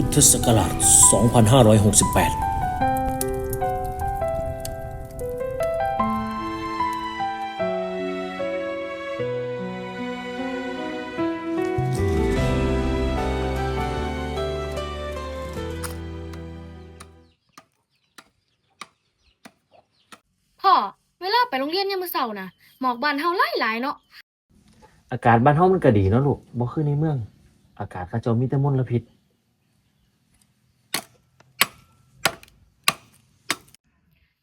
พุทธศักราช 2568พ่อเวลาไปโรงเรียนยามมื้อเช้านะหมอกบานเฮาหลายหลายๆเนาะอากาศบ้านเฮามันก็ดีเนาะลูกบ่คือในเมือง อากาศเขาเจ้ามีแต่มลพิษ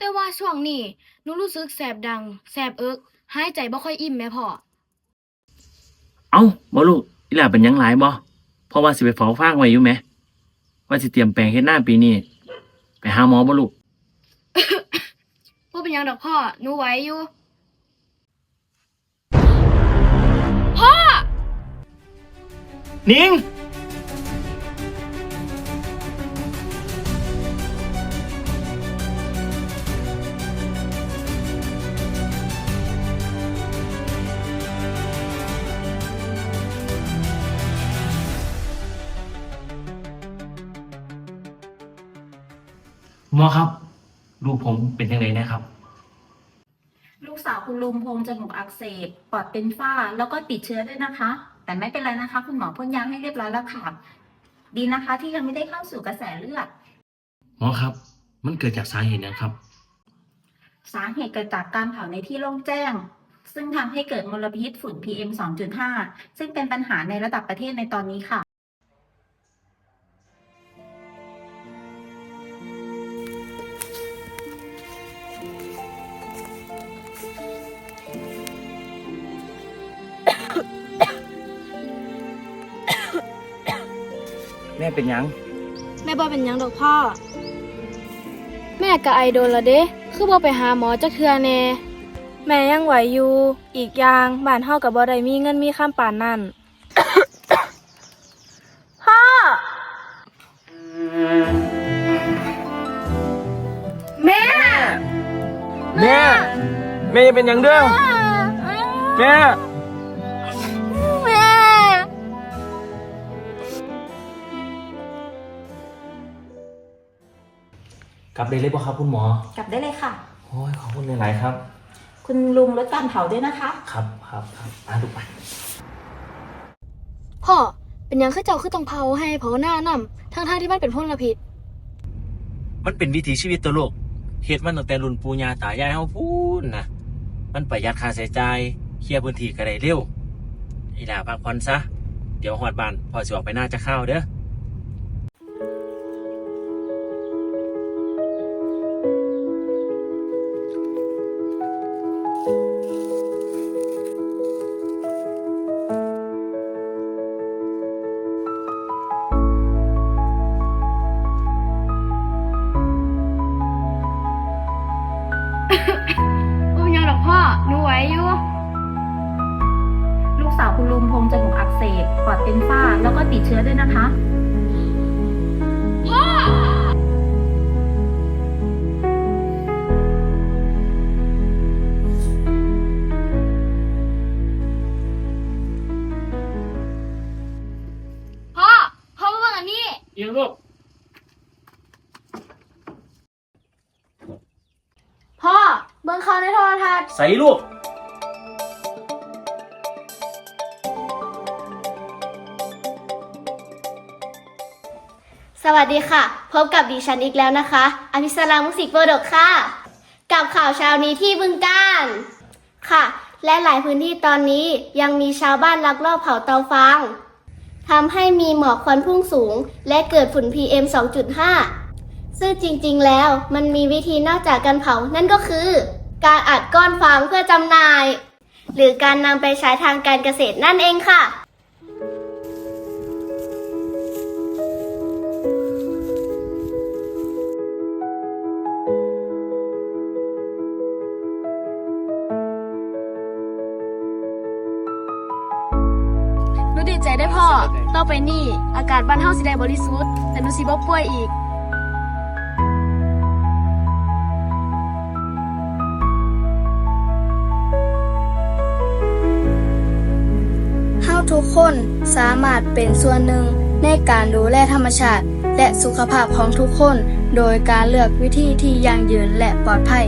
แต่ว่า ช่วงนี้หนูรู้สึกแสบดัง แสบเอิกหายใจบ่ค่อยอิ่มแม่พ่อ เอ้าบ่ลูกอีหล่าเป็นหยังหลายบ่เพราะว่าสิไปเฝ้าฟางไว้อยู่แหมว่าสิเตรียมแปลงเฮ็ดหน้าปีนี้ไปหาหมอบ่ลูก บ่เป็นหยังดอกพ่อหนูไหวอยู่ พ่อ นิง หมอครับ ลูกผมเป็นยังไงนะครับ ลูกสาวคุณลุงพงจมูกอักเสบปอดเป็นฝ้าแล้วก็ติดเชื้อด้วยนะคะ แต่ไม่เป็นไรนะคะ คุณหมอพ่นยาให้เรียบร้อยแล้วค่ะดีนะคะ ที่ยังไม่ได้เข้าสู่กระแสเลือด หมอครับ มันเกิดจากสาเหตุหยังครับ สาเหตุเกิดจากการเผาในที่โล่งแจ้ง ซึ่งทำให้เกิดมลพิษฝุ่น PM 2.5 ซึ่งเป็นปัญหาในระดับประเทศในตอนนี้ค่ะ แม่เป็นหยัง แม่บ่เป็นหยังดอกพ่อ แม่ก็ไอโดนละเด้ คือบ่ไปหาหมอจักเทื่อแน่แม่ยังไหวอยู่ อีกอย่างบ้านเฮากับบ่ได้มีเงินมีคำป่านนั่น พ่อ แม่ แม่ แม่อย่าเป็นหยังเด้อ แม่แม่ กลับได้เลยบ่ครับคุณหมอ กลับได้เลยค่ะ โอ้ยขอบคุณหลาย ๆ ครับ คุณลุงลดการเผาด้วยนะคะ ครับครับครับมาลูกไปพ่อเป็นหยังคือเจ้าคือต้องเผาให้เผาหน้านำทั้งๆที่มันเป็นพลพิษมันเป็นวิถีชีวิตตัวโลกเฮ็ดมันตั้งแต่รุ่นปู่ย่าตายายเฮาพูนนะมันประหยัดค่าใช้จ่ายเคลียร์พื้นที่ก็ได้เร็วอีหล่าพักผ่อนซะ เดี๋ยวฮอดบ้านพ่อสิออกไปหน้าจะข้าวเด้อ หยังดอกพ่อหนูไหวอยู่ ลูกสาวคุณลุงพงจมูกอักเสบปอดเป็นฝ้าแล้วก็ติดเชื้อด้วยนะคะ บิ่งเขาในโทรทัศน์ ใส่ลูก สวัสดีค่ะ พบกับดิฉันอีกแล้วนะคะ อภิสรามุสิกโปรดกค่ะ กับข่าวเช้านี้ที่บึงกาฬค่ะ และหลายพื้นที่ตอนนี้ยังมีชาวบ้านลักลอบเผาเตาฟางทำให้มีหมอกควันพุ่งสูง และเกิดฝุ่น PM 2.5ซึ่งจริงๆ แล้วมันมีวิธีนอกจากการเผา นั่นก็คือ การอัดก้อนฟางเพื่อจำหน่าย หรือการนำไปใช้ทางการเกษตรนั่นเองค่ะ หนูดีใจได้พ่อ ต่อไปนี่อากาศบ้านเฮาสิได้บริสุทธิ์ แต่หนูสิบ่ป่วยอีก ทุกคนสามารถเป็นส่วนหนึ่งในการดูแลธรรมชาติ และสุขภาพของทุกคน โดยการเลือกวิธีที่ยั่งยืนและปลอดภัย